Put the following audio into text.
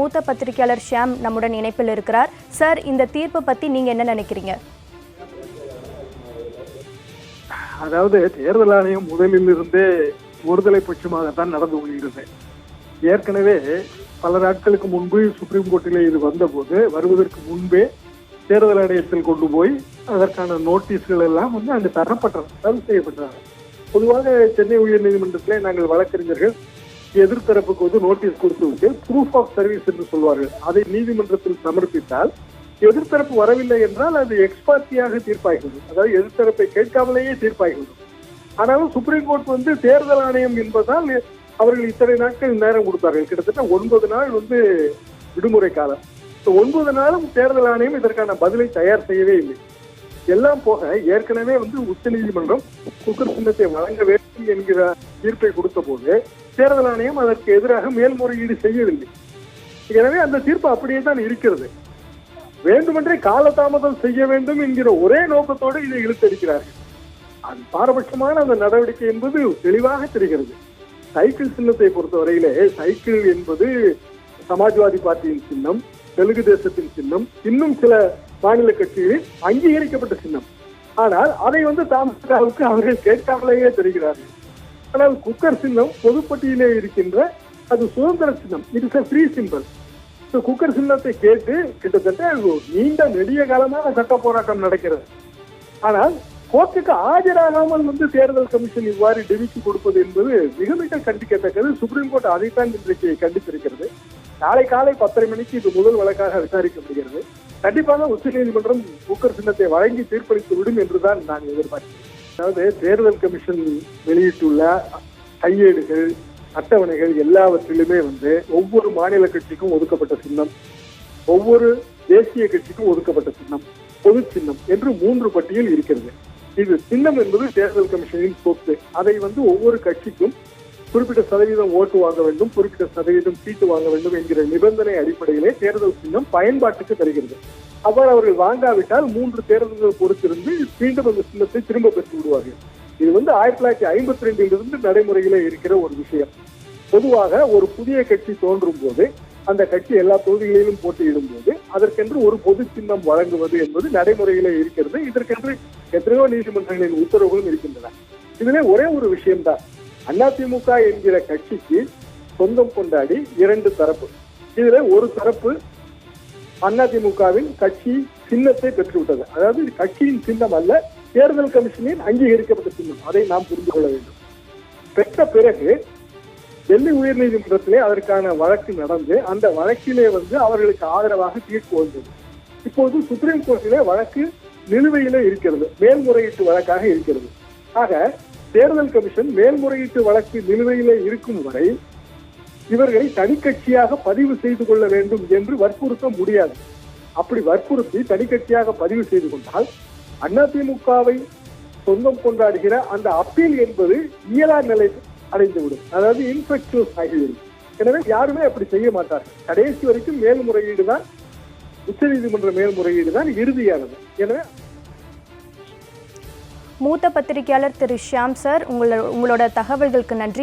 மூத்த பத்திரிகையாளர் ஷியாம் நம்முடன் இணைப்பில் இருக்கிறார். சார் இந்த தீர்ப்பை பத்தி நீங்க என்ன நினைக்கிறீங்க? அதாவது தேர்தல் ஆணையம் முதலில் இருந்தே ஒருதலை பட்சமாகத்தான் நடந்து கொள்கிறது ஏற்கனவே பல நாட்களுக்கு முன்பு சுப்ரீம் கோர்ட்டில் இது வந்தபோது வருவதற்கு முன்பே தேர்தல் ஆணையத்தில் கொண்டு போய் அதற்கான நோட்டீஸ்கள் எல்லாம் வந்து அங்கே தரப்பட்டன ரத்து செய்யப்பட்டன. பொதுவாக சென்னை உயர்நீதிமன்றத்திலே நாங்கள் வழக்கறிஞர்கள் எதிர்த்தரப்புக்கு வந்து நோட்டீஸ் கொடுத்து விட்டு ப்ரூஃப் ஆஃப் சர்வீஸ் என்று சொல்வார்கள். அதை நீதிமன்றத்தில் சமர்ப்பித்தால் எதிர்த்தரப்பு வரவில்லை என்றால் அது எக்ஸ்பார்ட்டியாக தீர்ப்பாகிறது அதாவது எதிர்த்தரப்பை கேட்காமலேயே தீர்ப்பாகிறது ஆனாலும் சுப்ரீம் கோர்ட் வந்து தேர்தல் ஆணையம் என்பதால் அவர்கள் இத்தனை நாட்கள் நேரம் கொடுத்தார்கள். கிட்டத்தட்ட ஒன்பது நாள் வந்து விடுமுறை காலம். இந்த ஒன்பது நாளும் தேர்தல் ஆணையம் இதற்கான பதிலை தயார் செய்யவே இல்லை. எல்லாம் போக ஏற்கனவே வந்து உச்சநீதிமன்றம் குக்கர் சின்னத்தை வழங்க வேண்டும் என்கிற தீர்ப்பை கொடுத்த போது தேர்தல் ஆணையம் அதற்கு எதிராக மேல்முறையீடு செய்யவில்லை. எனவே அந்த தீர்ப்பு அப்படியே தான் இருக்கிறது. வேண்டுமென்றே காலதாமதம் செய்ய வேண்டும் என்கிற ஒரே நோக்கத்தோடு இதை இழுத்தடிக்கிறார்கள். அது பாரபட்சமான அந்த நடவடிக்கை என்பது தெளிவாக தெரிகிறது. சைக்கிள் சின்னத்தை பொறுத்தவரையிலே சைக்கிள் என்பது சமாஜ்வாதி பார்ட்டியின் சின்னம் தெலுங்கு தேசத்தின் சின்னம் இன்னும் சில மாநில கட்சிகளில் அங்கீகரிக்கப்பட்ட சின்னம். ஆனால் அதை வந்து தாமதவுக்கு அவர்கள் கேட்காமலேயே தெரிகிறார்கள். ஆனால் குக்கர் சின்னம் பொதுப்பட்டியிலே இருக்கின்ற அது சுதந்திர சின்னம். It's a free symbol so cooker சின்னத்தை கேட்டு கிட்டத்தட்ட நீண்ட நெடிய காலமாக சட்ட போராட்டம் நடக்கிறது. ஆனால் கோர்ட்டுக்கு ஆஜராகாமல் வந்து தேர்தல் கமிஷன் இவ்வாறு டெவிக்கு கொடுப்பது என்பது மிக மிக கண்டிக்கத்தக்கது. சுப்ரீம் கோர்ட் அதைத்தான் இன்றைக்கு கண்டித்திருக்கிறது. நாளை காலை பத்தரை மணிக்கு இது முதல் வழக்காக விசாரிக்கப்படுகிறது. கண்டிப்பாக உச்சநீதிமன்றம் குக்கர் சின்னத்தை வழங்கி தீர்ப்பளித்து விடும் என்றுதான் நான் எதிர்பார்க்கிறேன். அதாவது தேர்தல் கமிஷன் வெளியிட்டுள்ள கையேடுகள் அட்டவணைகள் எல்லாவற்றிலுமே வந்து ஒவ்வொரு மாநில கட்சிக்கும் ஒதுக்கப்பட்ட சின்னம் ஒவ்வொரு தேசிய கட்சிக்கும் ஒதுக்கப்பட்ட சின்னம் பொது சின்னம் என்று மூன்று பட்டியல் இருக்கிறது. இது சின்னம் என்பது தேர்தல் கமிஷனின் சொத்து. அதை வந்து ஒவ்வொரு கட்சிக்கும் குறிப்பிட்ட சதவீதம் ஓட்டு வாங்க வேண்டும் குறிப்பிட்ட சதவீதம் சீட்டு வாங்க வேண்டும் என்கிற நிபந்தனை அடிப்படையிலே தேர்தல் சின்னம் பயன்பாட்டுக்கு தருகிறது. அவ்வாறு அவர்கள் வாங்காவிட்டால் மூன்று தேர்தல்கள் பொறுத்திருந்து மீண்டும் அந்த சின்னத்தை திரும்ப பெற்று விடுவார்கள். இது வந்து ஆயிரத்தி தொள்ளாயிரத்தி ஐம்பத்தி ரெண்டிலிருந்து நடைமுறையிலே இருக்கிற ஒரு விஷயம். பொதுவாக ஒரு புதிய கட்சி தோன்றும் போது அந்த கட்சி எல்லா தொகுதிகளிலும் போட்டியிடும் போது அதற்கென்று ஒரு பொது சின்னம் வழங்குவது என்பது நடைமுறையிலே இருக்கிறது. இதற்கென்று எத்தனையோ நீதிமன்றங்களின் உத்தரவுகளும் இருக்கின்றன. இதிலே ஒரே ஒரு விஷயம்தான். அதிமுக என்கிற கட்சிக்கு சொந்தம் கொண்டாடி இரண்டு தரப்பு. இதுல ஒரு தரப்பு அதிமுகவின் கட்சி சின்னத்தை பெற்றுவிட்டது. அதாவது கட்சியின் சின்னம் அல்ல தேர்தல் கமிஷனின் அங்கீகரிக்கப்பட்ட சின்னம். அதை நாம் புரிந்து கொள்ள வேண்டும். பெற்ற பிறகு டெல்லி உயர்நீதிமன்றத்திலே அதற்கான வழக்கு நடந்து அந்த வழக்கிலே வந்து அவர்களுக்கு ஆதரவாக தீர்ப்பு வந்தது. இப்போது சுப்ரீம் கோர்ட்டிலே வழக்கு நிலுவையிலே இருக்கிறது. மேல்முறையீட்டு வழக்காக இருக்கிறது. ஆக தேர்தல் கமிஷன் மேல்முறையீட்டு வழக்கு நிலுவையிலே இருக்கும் வரை இவர்களை தனிக்கட்சியாக பதிவு செய்து கொள்ள வேண்டும் என்று வற்புறுத்த முடியாது. அப்படி வற்புறுத்தி தனிக்கட்சியாக பதிவு செய்து கொண்டால் அதிமுகவை சொந்தம் கொண்டாடுகிற அந்த அப்பீல் என்பது இயலா நிலை அடைந்துவிடும். அதாவது இன்ஃபெக்டிவ் ஆகிவிடும். எனவே யாருமே அப்படி செய்ய மாட்டார்கள். கடைசி வரைக்கும் மேல்முறையீடு தான் உச்சநீதிமன்ற மேல்முறையீடு தான் இறுதியானது. எனவே மூத்த பத்திரிகையாளர் திரு ஷியாம் சார் உங்களோட உங்களோட தகவல்களுக்கு நன்றி.